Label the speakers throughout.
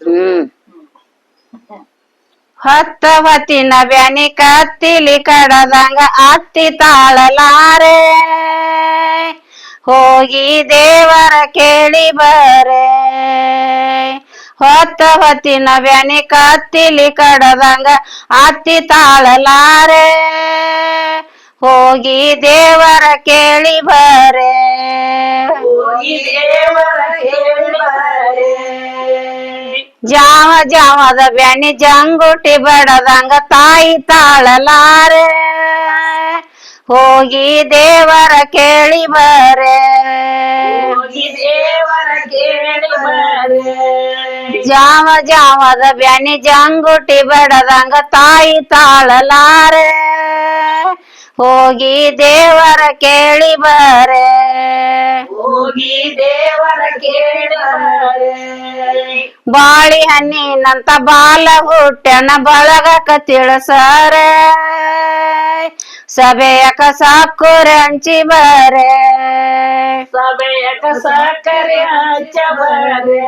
Speaker 1: ಹ್ಮ್. ಹತ್ತ ಹೊತ್ತಿನ ಬ್ಯಾನಿ ಕತ್ತಿಲಿ ಕಡದಂಗ ಅತ್ತಿ ತಾಳಲಾರೆ. ಹೋಗಿ ದೇವರ ಕೇಳಿ ಬರೆ. ಹೊತ್ತ ಹೊತ್ತಿನ ಬ್ಯಾನಿ ಕತ್ತಿಲಿ ಕಡದಂಗ ಅತ್ತಿ ತಾಳಲಾರೆ. ಹೋಗಿ ದೇವರ ಕೇಳಿ ಬರೆ. ಜಾವ ಜಾವದ ಬ್ಯಾಣಿ ಜಂಗುಟಿ ಬಡದಂಗ ತಾಯಿ ತಾಳಲಾರೆ. ಹೋಗಿ ದೇವರ ಕೇಳಿ ಬರೆ.
Speaker 2: ಹೋಗಿ ದೇವರ ಕೇಳಿಬಾರೆ.
Speaker 1: ಜಾವ ಜಾವದ ಬ್ಯಾಣಿ ಜಂಗುಟಿ ಬಡದಂಗ ತಾಯಿ ತಾಳಲಾರೆ. ಹೋಗಿ ದೇವರ ಕೇಳಿ ಬರೆ. ಬಾಳಿ ಹಣ್ಣಿನಂತ ಬಾಲ ಹುಟ್ಟನ ಬಳಗಕ ತಿಳಸಾರೆ. ಸಭೆಯಕ ಸಾಕುರೆ ಹಂಚಿ ಬರೆ.
Speaker 2: ಸಭೆಯಕ ಸಕ್ಕರೆ ಬರೆ.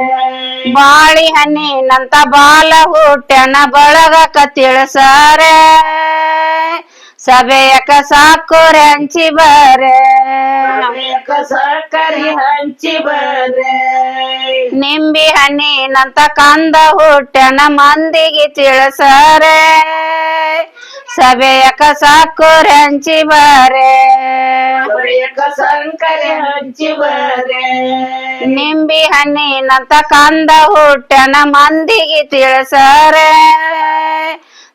Speaker 1: ಬಾಳಿ ಹಣ್ಣಿನಂತ ಬಾಲ ಹುಟ್ಟನ ಬಳಗಕ ತಿಳಸಾರೆ. ಸಭೆಯಕ ಸಾಕುರೆ ಹಂಚಿ ಬರೆ.
Speaker 2: ಸಭೆಯಕ ಹಂಚಿ ಹಂಚಿಬಾರೆ.
Speaker 1: ನಿಂಬಿ ಹಣ್ಣಿನಂತ ಕಂದ ಹುಟ್ಟನ ಮಂದಿಗೆ ತಿಳಿಸರೆ ಸಭೆಯಕ ಸಾಕುರೆ ಹಂಚಿ ಬರೆ. ನಿಂಬಿ ಹಣ್ಣಿನಂತ ಕಂದ ಹುಟ್ಟನ ಮಂದಿಗೆ ತಿಳಿಸರೆ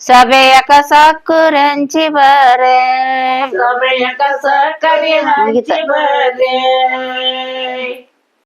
Speaker 1: ಸಭೆಯಕ ಸಾಕುರೆ ಹಂಚಿ ಬರೆ
Speaker 2: ಸಭೆಯಕ ಹಂಚಿ ಹಂಚಿಬಾರೆ.